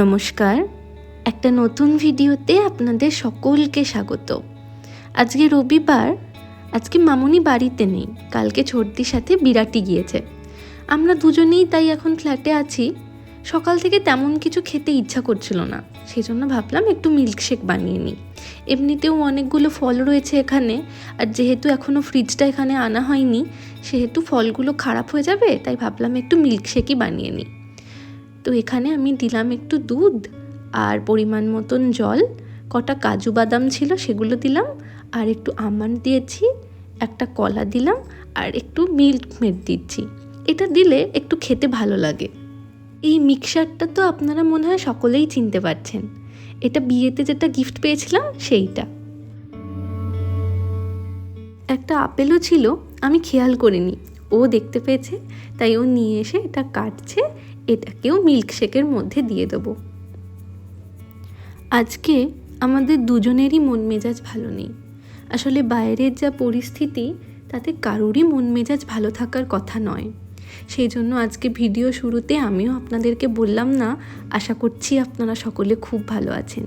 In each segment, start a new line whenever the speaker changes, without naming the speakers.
নমস্কার। একটা নতুন ভিডিওতে আপনাদের সকলকে স্বাগত। আজকে রবিবার, আজকে মামুনি বাড়িতে নেই, কালকে ছোটদির সাথে বিরাটি গিয়েছে। আমরা দুজনেই তাই এখন ফ্ল্যাটে আছি। সকাল থেকে তেমন কিছু খেতে ইচ্ছা করছিল না সেই জন্য ভাবলাম একটু মিল্কশেক বানিয়ে নিই। এমনিতেও অনেকগুলো ফল রয়েছে এখানে, আর যেহেতু এখনও ফ্রিজটা এখানে আনা হয়নি, সেহেতু ফলগুলো খারাপ হয়ে যাবে, তাই ভাবলাম একটু মিল্কশেকই বানিয়ে নিই। তো এখানে আমি দিলাম একটু দুধ আর পরিমাণ মতন জল। কটা কাজু বাদাম ছিল সেগুলো দিলাম আর একটু আমন্ড দিয়েছি, একটা কলা দিলাম আর একটু মিল্ক মেড দিচ্ছি। এটা দিলে একটু খেতে ভালো লাগে। এই মিক্সারটা তো আপনারা মনে হয় সকলেই চিনতে পারছেন। এটা বিয়েতে যেটা গিফট পেয়েছিলাম সেইটা। একটা আপেলও ছিল, আমি খেয়াল করিনি। ও দেখতে পেয়েছে, তাই ও নিয়ে এসে এটা কাটছে এটাকেও মিল্কশেকের মধ্যে দিয়ে দেবো। আজকে আমাদের দুজনেরই মন মেজাজ ভালো নেই। আসলে বাইরের যা পরিস্থিতি, তাতে কারোরই মন মেজাজ ভালো থাকার কথা নয়। সেই জন্য আজকে ভিডিও শুরুতে আমিও আপনাদেরকে বললাম না, আশা করছি আপনারা সকলে খুব ভালো আছেন।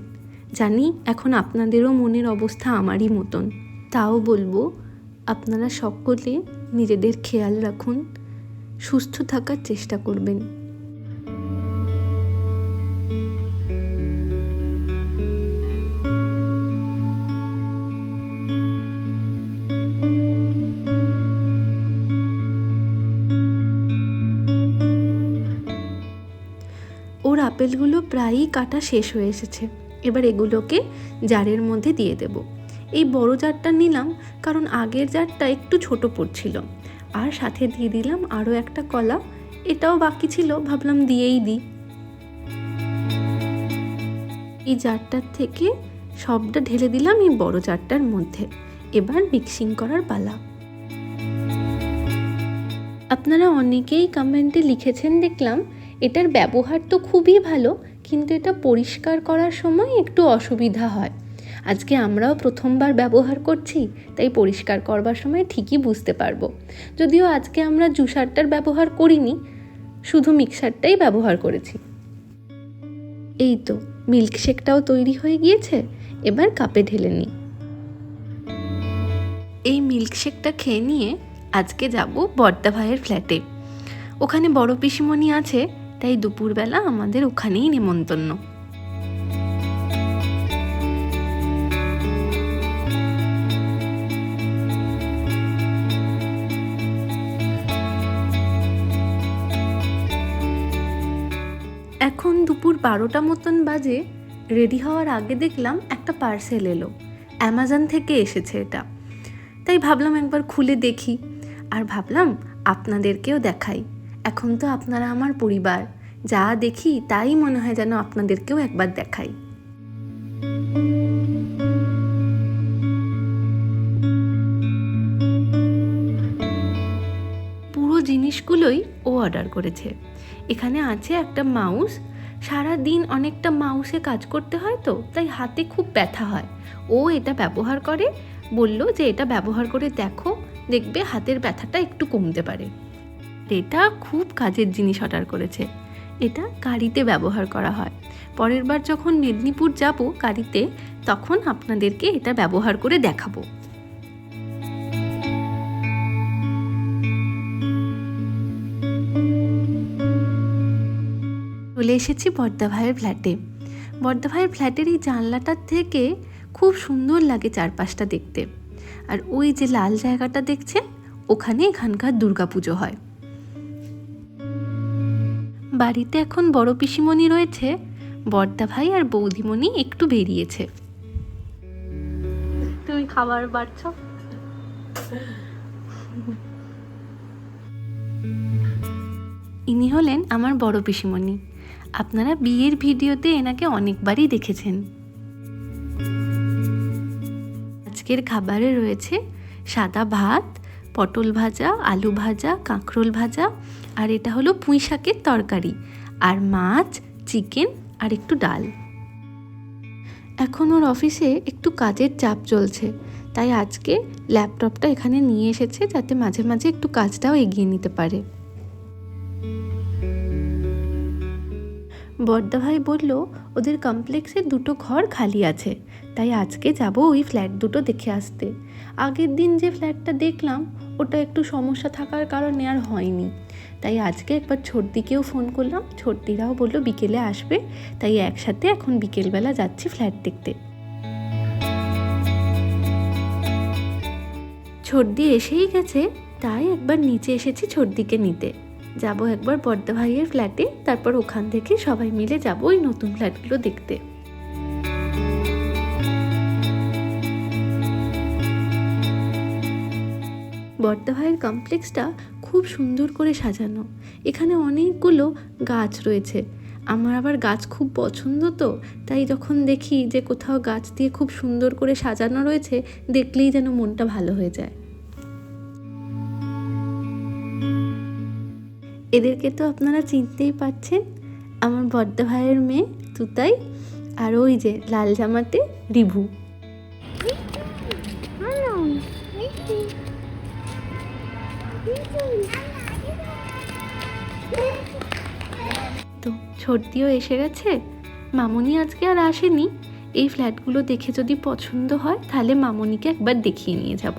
জানি এখন আপনাদেরও মনের অবস্থা আমারই মতন। তাও বলব, আপনারা সকলে নিজেদের খেয়াল রাখুন, সুস্থ থাকার চেষ্টা করবেন। আপেলগুলো প্রায়ই কাটা শেষ হয়ে এসেছে। এবার এগুলোকে জারের মধ্যে দিয়ে দেব। এই বড় জারটা নিলাম কারণ আগের জারটা একটু ছোট পড়ছিল। আর সাথে দিয়ে দিলাম আরও একটা কলা। এটাও বাকি ছিল, ভাবলাম দিয়েই দিই। এই জারটার থেকে সবটা ঢেলে দিলাম এই বড় জারটার মধ্যে। এবার মিক্সিং করার পালা। আপনারা অনেকেই কমেন্টে লিখেছেন, দেখলাম এটার ব্যবহার তো খুবই ভালো, কিন্তু এটা পরিষ্কার করার সময় একটু অসুবিধা হয়। আজকে আমরাও প্রথমবার ব্যবহার করছি, তাই পরিষ্কার করবার সময় ঠিকই বুঝতে পারব। যদিও আজকে আমরা জুসারটার ব্যবহার করিনি, শুধু মিক্সারটাই ব্যবহার করেছি। এই তো মিল্কশেকটাও তৈরি হয়ে গিয়েছে, এবার কাপে ঢেলে নিই। এই মিল্কশেকটা খেয়ে নিয়ে আজকে যাব বর্দা ভাইয়ের ফ্ল্যাটে। ওখানে বড় পিসিমণি আছে তাই দুপুরবেলা আমাদের ওখানেই নেমন্তন্ন। এখন দুপুর বারোটা মতন বাজে রেডি হওয়ার আগে দেখলাম একটা পার্সেল এলো। অ্যামাজন থেকে এসেছে এটা। তাই ভাবলাম একবার খুলে দেখি। আর ভাবলাম আপনাদেরকেও দেখাই। এখন তো আপনারা আমার পরিবার। যা দেখি তাই মনে হয় যেন আপনাদেরকেও একবার দেখাই। পুরো জিনিসগুলোই ও অর্ডার করেছে। এখানে আছে একটা মাউস। সারা দিন অনেকটা মাউসে কাজ করতে হয় তো, তাই হাতে খুব ব্যথা হয়। ও এটা ব্যবহার করে, বলল যে এটা ব্যবহার করে দেখো, দেখবে হাতের ব্যথাটা একটু কমতে পারে। এটা খুব কাজের জিনিস অর্ডার করেছে। এটা গাড়িতে ব্যবহার করা হয়। পরের বার যখন মেদিনীপুর যাব গাড়িতে তখন আপনাদেরকে এটা ব্যবহার করে দেখাবো। চলে এসেছি বর্দা ভাইয়ের ফ্ল্যাটে বর্দা ভাইয়ের ফ্ল্যাটের এই জানলাটার থেকে খুব সুন্দর লাগে চারপাশটা দেখতে। আর ওই যে লাল জায়গাটা দেখছেন, ওখানে এখানকার দুর্গাপুজো হয়। বাড়িতে এখন বড় পিসিমণি রয়েছে, বর্দা ভাই আর বৌদিমণি একটু বেরিয়েছে। তুমি খাবার বাড়ছ? ইনি হলেন আমার বড় পিসিমণি। আপনারা বিয়ের ভিডিওতে এনাকে অনেকবারই দেখেছেন। আজকের খাবারে রয়েছে সাদা ভাত পটল ভাজা, আলু ভাজা, কাঁকরোল ভাজা, আর এটা হলো পুঁই শাকের তরকারি। আর মাছ, চিকেন, আর একটু ডাল। এখন ওর অফিসে একটু কাজের চাপ চলছে। তাই আজকে ল্যাপটপটা এখানে নিয়ে এসেছে যাতে মাঝে মাঝে একটু কাজটাও এগিয়ে নিতে পারে। বর্দা ভাই বলল, ওদের কমপ্লেক্সে দুটো ঘর খালি আছে, তাই আজকে যাব ওই ফ্ল্যাট দুটো দেখে আসতে। আগের দিন যে ফ্ল্যাটটা দেখলাম, ওটা একটু সমস্যা থাকার কারণে আর হয়নি। তাই আজকে একবার ছোটদিকেও ফোন করলাম, ছোটদিরাও বলল, বিকেলে আসবে। তাই একসাথে এখন বিকেলবেলা যাচ্ছি ফ্ল্যাট দেখতে। ছোটদি এসেই গেছে, তাই একবার নিচে এসেছি ছোটদিকে নিতে। যাব একবার বর্দা ভাইয়ের ফ্ল্যাটে তারপর ওখান থেকে সবাই মিলে যাব ওই নতুন ফ্ল্যাটগুলো দেখতে। বর্দা ভাইয়ের কমপ্লেক্সটা খুব সুন্দর করে সাজানো। এখানে অনেকগুলো গাছ রয়েছে। আমার আবার গাছ খুব পছন্দ তো, তাই যখন দেখি যে কোথাও গাছ দিয়ে খুব সুন্দর করে সাজানো রয়েছে, দেখলেই যেন মনটা ভালো হয়ে যায়। এদেরকে তো আপনারা চিনতেই পাচ্ছেন। আমার বর্দা ভাইয়ের মেয়ে, তুতাই, আর ওই যে লাল জামাতে রিভু। তো সর্দিও এসে গেছে। মামনি আজকে আর আসেনি। এই ফ্ল্যাটগুলো দেখে যদি পছন্দ হয়, তাহলে মামনিকে একবার দেখিয়ে নিয়ে যাব।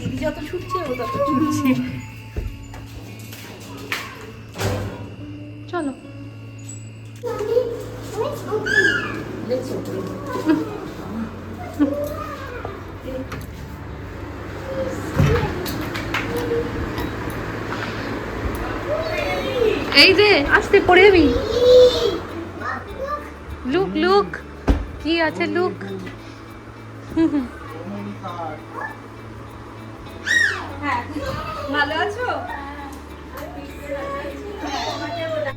দিদি যত ছুটছে, ও তত ছুটছে।
চলো। এই যে, আসতে পড়ে যাবি লুক লুক। কি আছে, লুক?
ভালো আছো?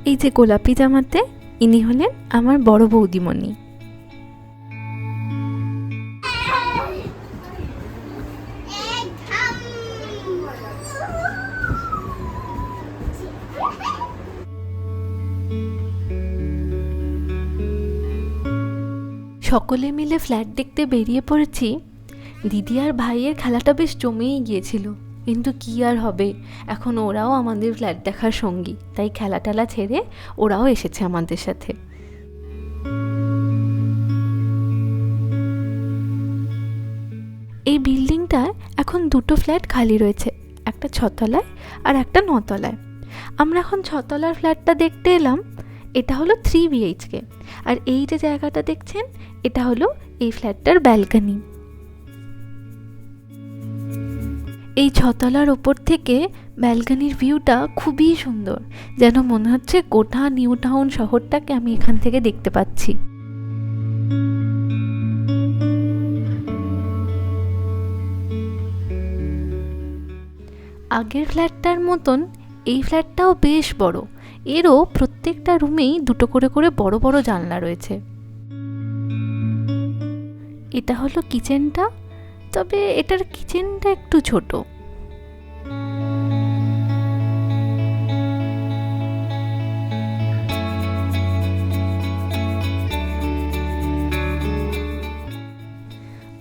এই যে গোলাপি জামাতে ইনি হলেন আমার বড় বৌদিমণি। সকলে মিলে ফ্ল্যাট দেখতে বেরিয়ে পড়েছি। দিদি আর ভাইয়ের খেলাটা বেশ জমেই গিয়েছিল। কিন্তু কি আর হবে? এখন ওরাও আমাদের ফ্ল্যাট দেখার সঙ্গী, তাই খেলা টেলা ছেড়ে ওরাও এসেছে আমাদের সাথে। এই বিল্ডিংটায় এখন দুটো ফ্ল্যাট খালি রয়েছে, একটা ছতলায় আর একটা নতলায়। আমরা এখন ছতলার ফ্ল্যাটটা দেখতে এলাম, এটা হলো থ্রি বিএইচকে আর এই যে জায়গাটা দেখছেন, এটা হলো এই ফ্ল্যাটটার ব্যালকনি এই ছতলার ওপর থেকে ব্যালকনির ভিউটা খুবই সুন্দর। যেন মনে হচ্ছে গোটা নিউ টাউন শহরটাকে আমি এখান থেকে দেখতে পাচ্ছি। আগের ফ্ল্যাটটার মতন এই ফ্ল্যাটটাও বেশ বড়। এরও প্রত্যেকটা রুমেই দুটো করে করে বড় বড় জানলা রয়েছে। এটা হলো কিচেনটা। তবে এটার কিচেনটা একটু ছোট।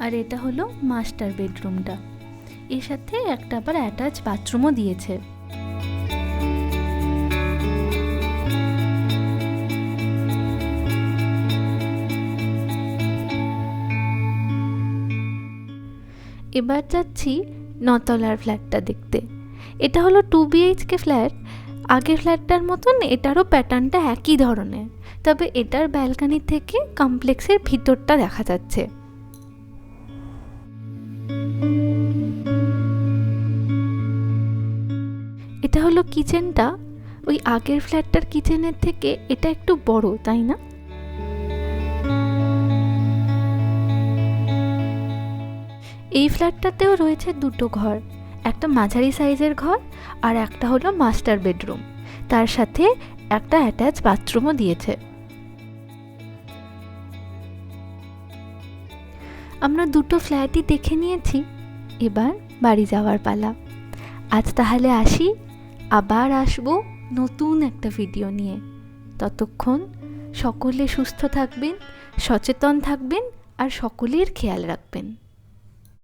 আর এটা হলো মাস্টার বেডরুমটা। এর সাথে একটা আবার অ্যাটাচ বাথরুমও দিয়েছে। এবার যাচ্ছি নতলার ফ্ল্যাটটা দেখতে। এটা হলো টু বিএইচকে ফ্ল্যাট। আগের ফ্ল্যাটটার মতন এটারও প্যাটার্নটা একই ধরনের। তবে এটার ব্যালকানি থেকে কমপ্লেক্সের ভিতরটা দেখা যাচ্ছে। এটা হলো কিচেনটা। ওই আগের ফ্ল্যাটটার কিচেনের থেকে এটা একটু বড়, তাই না? এই ফ্ল্যাটটাতেও রয়েছে দুটো ঘর, একটা মাঝারি সাইজের ঘর আর একটা হলো মাস্টার বেডরুম। তার সাথে একটা অ্যাটাচ বাথরুমও দিয়েছে। আমরা দুটো ফ্ল্যাটই দেখে নিয়েছি। এবার বাড়ি যাওয়ার পালা। আজ তাহলে আসি, আবার আসব নতুন একটা ভিডিও নিয়ে। ততক্ষণ সকলে সুস্থ থাকবেন, সচেতন থাকবেন আর সকলের খেয়াল রাখবেন।